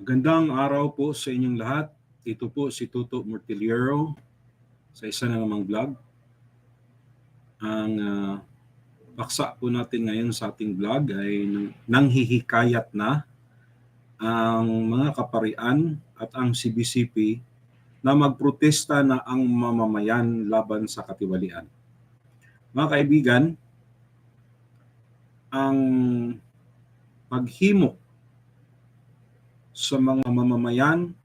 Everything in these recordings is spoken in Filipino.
Magandang araw po sa inyong lahat. Ito po si Toto Mortiliero sa isa na namang vlog. Ang uh, paksa po natin ngayon sa ating vlog ay nanghihikayat na ang mga kaparian at ang CBCP na magprotesta na ang mamamayan laban sa katiwalian. Mga kaibigan, ang paghimok sa mga mamamayan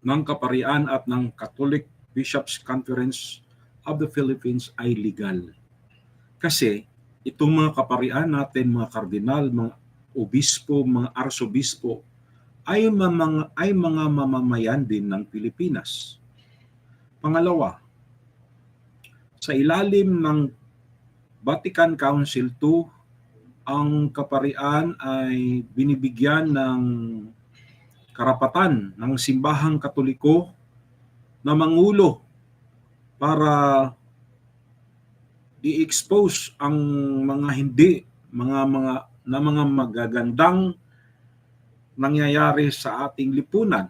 ng kaparian at ng Catholic Bishops Conference of the Philippines ay legal. Kasi itong mga kaparian natin, mga kardinal, mga obispo, mga arsobispo, ay mga, ay mga mamamayan din ng Pilipinas. Pangalawa, sa ilalim ng Vatican Council II, ang kaparian ay binibigyan ng karapatan ng simbahang katoliko na mangulo para i-expose ang mga hindi mga mga na mga magagandang nangyayari sa ating lipunan.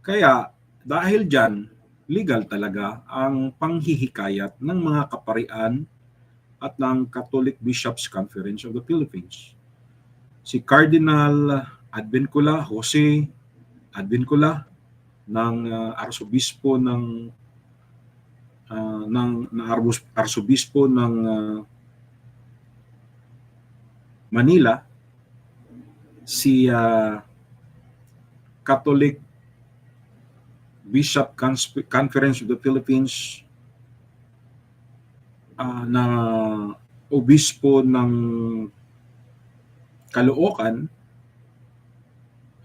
Kaya dahil diyan legal talaga ang panghihikayat ng mga kaparian at ng Catholic Bishops Conference of the Philippines. Si Cardinal Advincula, Jose Advincula ng uh, arsobispo ng uh, ng, ng arsobispo ng uh, Manila si uh, Catholic Bishop Conference of the Philippines uh, na obispo ng Caloocan,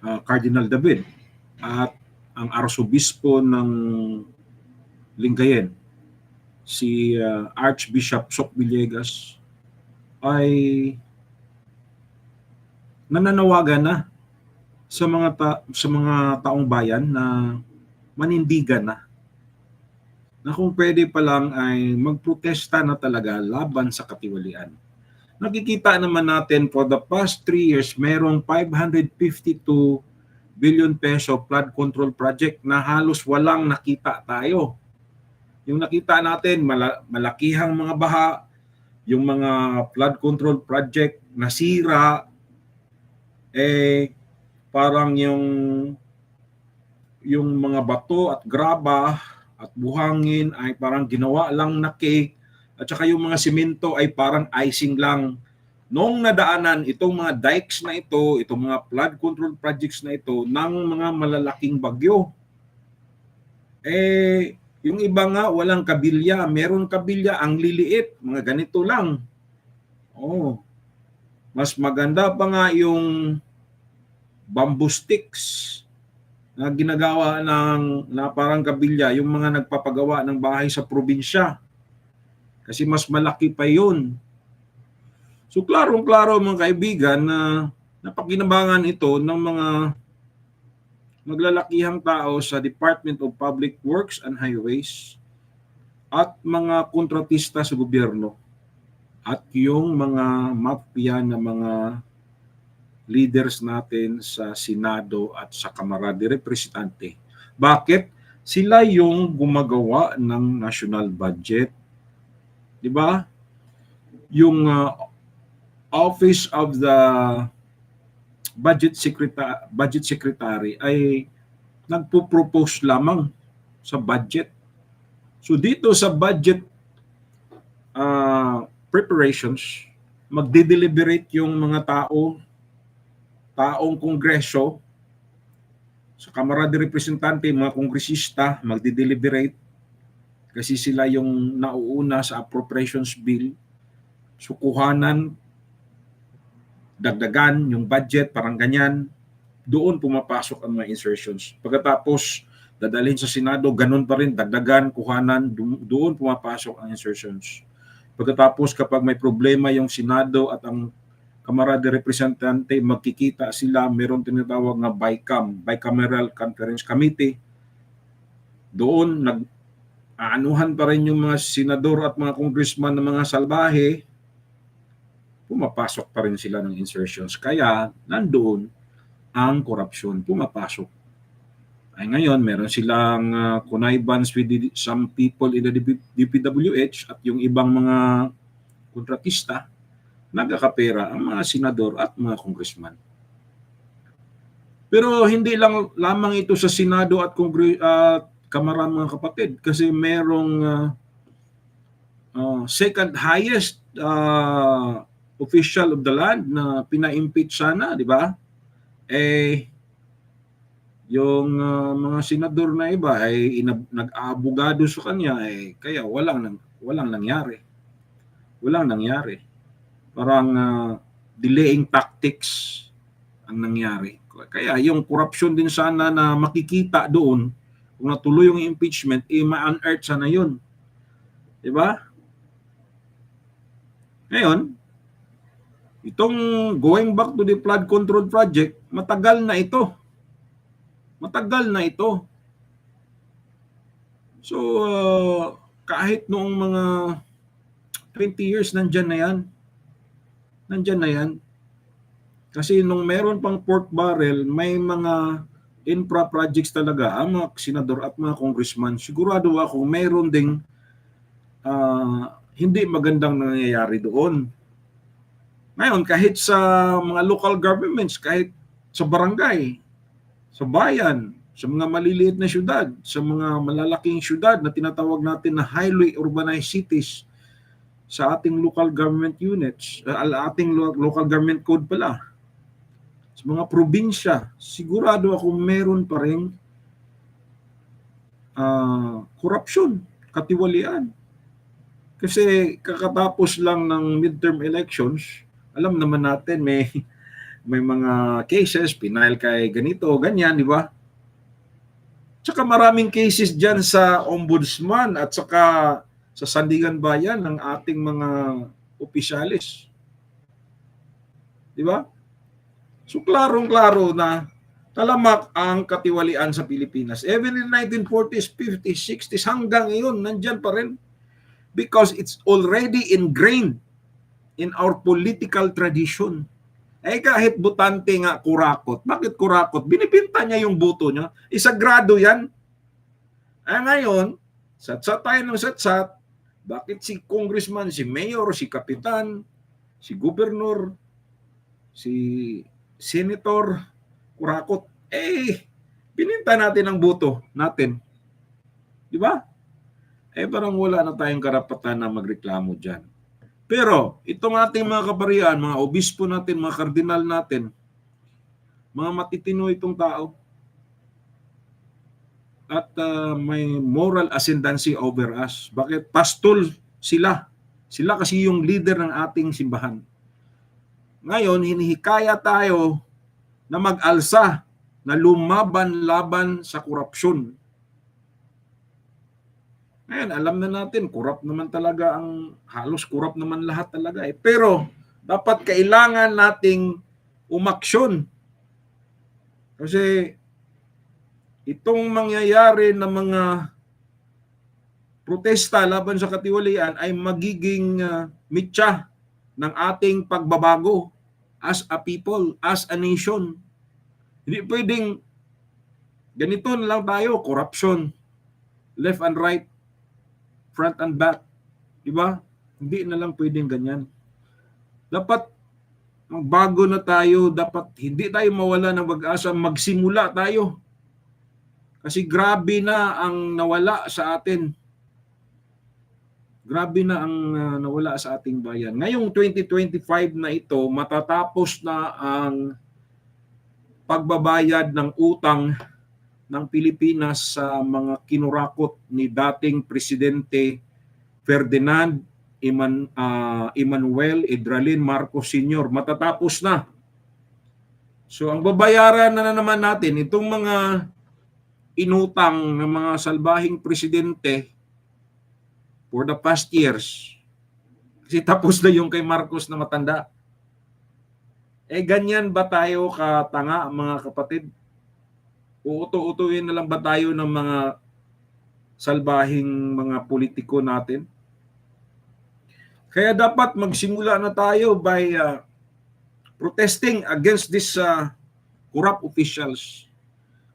uh, Cardinal David, at ang arsobispo ng Lingayen, si uh, Archbishop Sok Villegas, ay nananawagan na sa mga ta- sa mga taong bayan na manindigan na na kung pwede pa lang ay magprotesta na talaga laban sa katiwalian. Nakikita naman natin for the past 3 years, merong 552 billion peso flood control project na halos walang nakita tayo. Yung nakita natin, mala- malakihang mga baha, yung mga flood control project nasira, eh parang yung yung mga bato at graba at buhangin ay parang ginawa lang na cake at saka yung mga simento ay parang icing lang. Noong nadaanan itong mga dikes na ito, itong mga flood control projects na ito ng mga malalaking bagyo. Eh, yung iba nga walang kabilya, meron kabilya ang liliit, mga ganito lang. Oh. Mas maganda pa nga yung bamboo sticks na ginagawa ng na parang kabilya yung mga nagpapagawa ng bahay sa probinsya. Kasi mas malaki pa yun. So klarong-klaro mga kaibigan na napakinabangan ito ng mga maglalakihang tao sa Department of Public Works and Highways at mga kontratista sa gobyerno at yung mga mafia na mga leaders natin sa Senado at sa Kamara de Representante. Bakit? Sila yung gumagawa ng national budget. 'Di ba? Yung uh, Office of the Budget Secretary Budget Secretary ay nagpo-propose lamang sa budget. So dito sa budget uh, preparations, magde-deliberate yung mga tao taong kongreso, sa Kamara de Representante, mga kongresista, magdi-deliberate kasi sila yung nauuna sa appropriations bill. Sukuhanan, dagdagan yung budget, parang ganyan. Doon pumapasok ang mga insertions. Pagkatapos, dadalhin sa Senado, ganun pa rin, dagdagan, kuhanan, doon pumapasok ang insertions. Pagkatapos, kapag may problema yung Senado at ang Kamara de Representante, magkikita sila, meron tinatawag na BICAM, Bicameral Conference Committee. Doon, nag aanuhan pa rin yung mga senador at mga congressman ng mga salbahe, pumapasok pa rin sila ng insertions. Kaya, nandoon, ang korupsyon pumapasok. Ay ngayon, meron silang uh, connivance with some people in the DP, DPWH at yung ibang mga kontratista, nagkakapera ang mga senador at mga congressman. Pero hindi lang lamang ito sa Senado at Kongre uh, Kamara mga kapatid kasi merong uh, uh, second highest uh, official of the land na pina-impeach sana, di ba? Eh yung uh, mga senador na iba ay nag-aabogado sa kanya eh kaya walang nang walang nangyari. Walang nangyari. Parang uh, delaying tactics ang nangyari. Kaya yung corruption din sana na makikita doon kung natuloy yung impeachment, eh ma-unearth sana yun. Di ba? Ngayon, itong going back to the flood control project, matagal na ito. Matagal na ito. So, uh, kahit noong mga 20 years, nandyan na yan. Nandyan na yan. Kasi nung meron pang pork barrel, may mga infra projects talaga ang mga senador at mga congressman. Sigurado ako meron ding uh, hindi magandang nangyayari doon. Ngayon, kahit sa mga local governments, kahit sa barangay, sa bayan, sa mga maliliit na syudad, sa mga malalaking syudad na tinatawag natin na highly urbanized cities, sa ating local government units, uh, ating local government code pala, sa mga probinsya, sigurado ako meron pa rin uh, corruption, katiwalian. Kasi kakatapos lang ng midterm elections, alam naman natin may may mga cases, pinail kay ganito, ganyan, di ba? Tsaka maraming cases dyan sa ombudsman at saka sa Sandigan Bayan ng ating mga opisyalis. Di ba? So klarong-klaro na talamak ang katiwalian sa Pilipinas. Even in 1940s, 50s, 60s, hanggang ngayon, nandyan pa rin. Because it's already ingrained in our political tradition. Eh kahit butante nga kurakot. Bakit kurakot? Binibinta niya yung boto niya. Isagrado yan. Eh ngayon, satsat tayo ng satsat. Bakit si congressman, si mayor, si kapitan, si gobernur, si senator, kurakot, eh, pininta natin ang boto natin. Di ba? Eh, parang wala na tayong karapatan na magreklamo dyan. Pero itong ating mga kaparian, mga obispo natin, mga kardinal natin, mga matitino itong tao, at uh, may moral ascendancy over us. Bakit? Pastol sila. Sila kasi yung leader ng ating simbahan. Ngayon, hinihikaya tayo na mag-alsa, na lumaban-laban sa korupsyon. Ngayon, alam na natin, corrupt naman talaga ang, halos corrupt naman lahat talaga eh. Pero, dapat kailangan nating umaksyon. Kasi, itong mangyayari na mga protesta laban sa katiwalian ay magiging uh, mitya ng ating pagbabago as a people, as a nation. Hindi pwedeng ganito na lang tayo, corruption, left and right, front and back. Di ba? Hindi na lang pwedeng ganyan. Dapat magbago na tayo, dapat hindi tayo mawala ng pag-asa, magsimula tayo. Kasi grabe na ang nawala sa atin. Grabe na ang uh, nawala sa ating bayan. Ngayong 2025 na ito, matatapos na ang pagbabayad ng utang ng Pilipinas sa mga kinurakot ni dating Presidente Ferdinand Eman, uh, Emmanuel Edralin Marcos Sr. Matatapos na. So ang babayaran na, na naman natin itong mga inutang ng mga salbahing presidente for the past years. Kasi tapos na yung kay Marcos na matanda. Eh ganyan ba tayo katanga mga kapatid? Uuto-utuin na lang ba tayo ng mga salbahing mga politiko natin? Kaya dapat magsimula na tayo by uh, protesting against this uh, corrupt officials.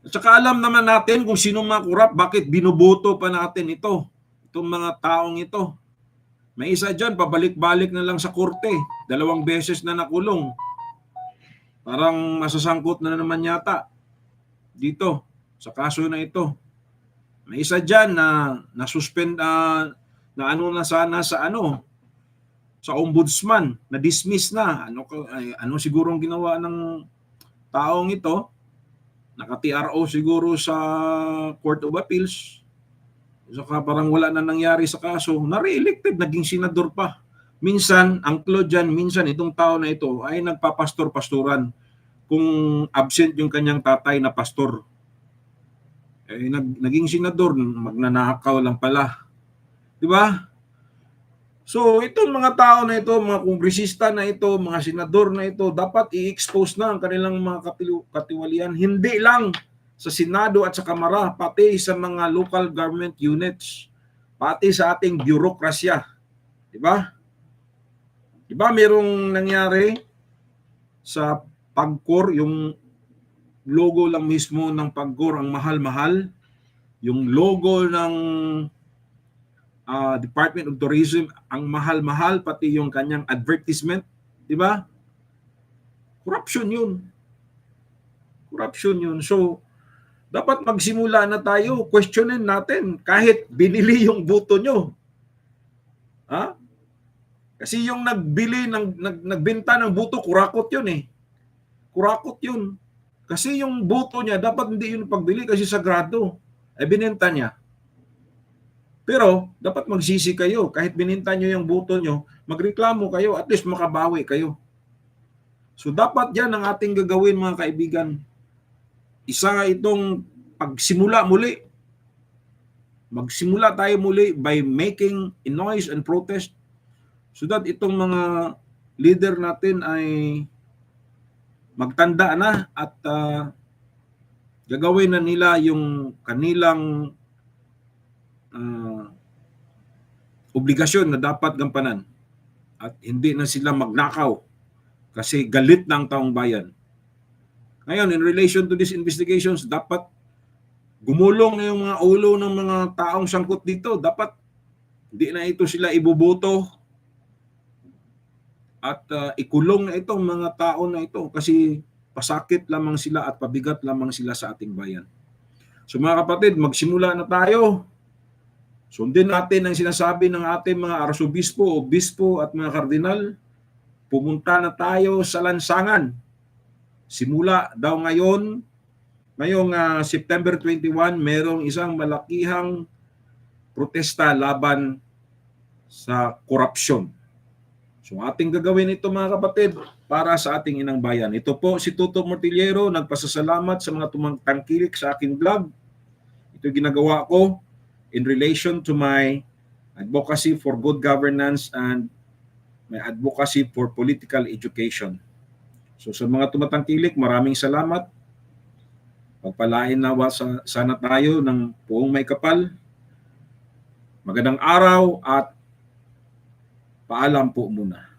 At saka alam naman natin kung sino mga corrupt, bakit binuboto pa natin ito, itong mga taong ito. May isa dyan, pabalik-balik na lang sa korte. Dalawang beses na nakulong. Parang masasangkot na naman yata dito sa kaso na ito. May isa dyan na na-suspend ah, na ano na sana sa ano sa ombudsman na dismiss na ano ano siguro ang ginawa ng taong ito naka-TRO siguro sa Court of Appeals saka parang wala na nangyari sa kaso na-reelected naging senador pa minsan ang clue dyan minsan itong tao na ito ay nagpapastor-pastoran kung absent yung kanyang tatay na pastor eh, nag, naging senador, magnanakaw lang pala. Di ba? So, itong mga tao na ito, mga kongresista na ito, mga senador na ito, dapat i-expose na ang kanilang mga katiwalian. Hindi lang sa Senado at sa Kamara, pati sa mga local government units, pati sa ating bureaukrasya. Di ba? Di ba merong nangyari sa pagkor, yung logo lang mismo ng Pagcor ang mahal-mahal. Yung logo ng ah, Department of Tourism ang mahal-mahal pati yung kanyang advertisement, 'di ba? Corruption 'yun. Corruption 'yun. So dapat magsimula na tayo, questionin natin kahit binili yung boto nyo. Ha? Kasi yung nagbili ng nag, nagbenta ng boto, kurakot 'yun eh. Kurakot 'yun. Kasi yung boto niya, dapat hindi yun pagbili kasi sagrado. Eh, binenta niya. Pero, dapat magsisi kayo. Kahit bininta nyo yung boto nyo, magreklamo kayo, at least makabawi kayo. So, dapat yan ang ating gagawin mga kaibigan. Isa itong pagsimula muli. Magsimula tayo muli by making a noise and protest so that itong mga leader natin ay magtanda na at ah, gagawin na nila yung kanilang ah, obligasyon na dapat gampanan at hindi na sila magnakaw kasi galit ng taong bayan. Ngayon, in relation to these investigations, dapat gumulong na yung mga ulo ng mga taong sangkot dito. Dapat hindi na ito sila ibuboto at uh, ikulong na itong mga tao na ito kasi pasakit lamang sila at pabigat lamang sila sa ating bayan. So mga kapatid, magsimula na tayo. Sundin natin ang sinasabi ng ating mga arsobispo, obispo at mga kardinal. Pumunta na tayo sa lansangan. Simula daw ngayon, ngayong ah, September 21, merong isang malakihang protesta laban sa korupsyon. So ating gagawin ito mga kapatid para sa ating inang bayan. Ito po si Tuto Mortillero, nagpasasalamat sa mga tumangtangkilik sa aking vlog. Ito ginagawa ko in relation to my advocacy for good governance and my advocacy for political education. So sa mga tumatangkilik, maraming salamat. Pagpalain nawa sa, sana tayo ng buong may kapal. Magandang araw at paalam po muna.